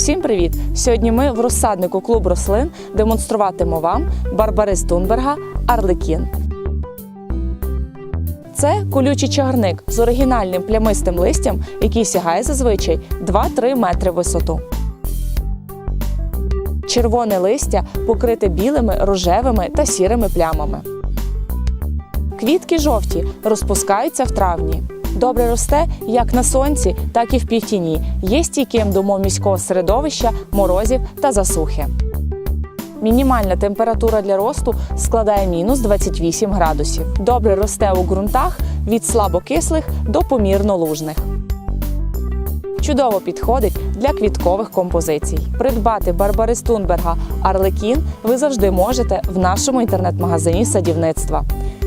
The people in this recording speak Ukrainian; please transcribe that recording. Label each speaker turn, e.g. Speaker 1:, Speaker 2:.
Speaker 1: Всім привіт! Сьогодні ми в розсаднику клуб рослин демонструватимемо вам Барбарис Тунберга Арлекін. Це колючий чагарник з оригінальним плямистим листям, який сягає зазвичай 2-3 метри висоту. Червоне листя покрите білими, рожевими та сірими плямами. Квітки жовті розпускаються в травні. Добре росте як на сонці, так і в півтіні. Є стійким до умов міського середовища, морозів та засухи. Мінімальна температура для росту складає мінус 28 градусів. Добре росте у ґрунтах від слабокислих до помірно лужних. Чудово підходить для квіткових композицій. Придбати Барбарис Тунберга Арлекін ви завжди можете в нашому інтернет-магазині садівництва.